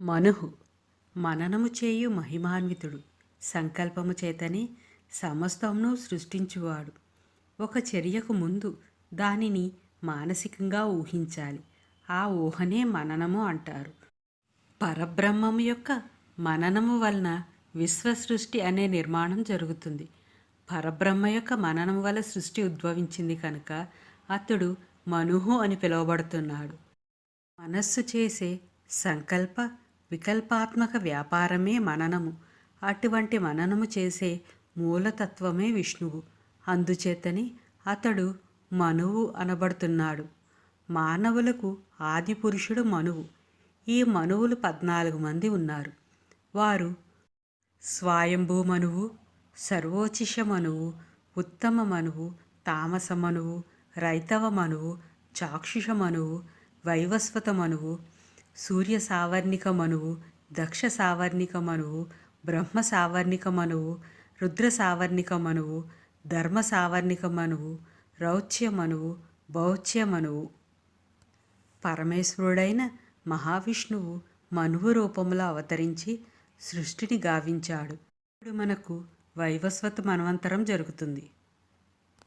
మనుహు. మననము చేయు మహిమాన్వితుడు. సంకల్పము చేతనే సమస్తమును సృష్టించువాడు. ఒక చర్యకు ముందు దానిని మానసికంగా ఊహించాలి. ఆ ఊహనే మననము అంటారు. పరబ్రహ్మము యొక్క మననము వలన విశ్వసృష్టి అనే నిర్మాణం జరుగుతుంది. పరబ్రహ్మ యొక్క మననం వల్ల సృష్టి ఉద్భవించింది కనుక అతడు మనుహు అని పిలువబడుతున్నాడు. మనస్సు చేసే సంకల్ప వికల్పాత్మక వ్యాపారమే మననము. అటువంటి మననము చేసే మూలతత్వమే విష్ణువు. అందుచేతని అతడు మనువు అనబడుతున్నాడు. మానవులకు ఆది పురుషుడు మనువు. ఈ మనువులు పద్నాలుగు మంది ఉన్నారు. వారు స్వాయంభూ మనువు సర్వోచిష మనువు ఉత్తమ మనువు తామస మనువు రైతవ మనువు చాక్షుష మనువు వైవస్వత మనువు సూర్య సావర్ణిక మనువు దక్ష సావర్ణిక మనువు బ్రహ్మ సావర్ణిక మనువు రుద్ర సావర్ణిక మనువు ధర్మ సావర్ణిక మనువు రౌచ్య మనువు భౌచ్య మనువు పరమేశ్వరుడైన మహావిష్ణువు మనువు రూపంలో అవతరించి సృష్టిని గావించాడు. ఇప్పుడు మనకు వైవస్వత మన్వంతరం జరుగుతుంది.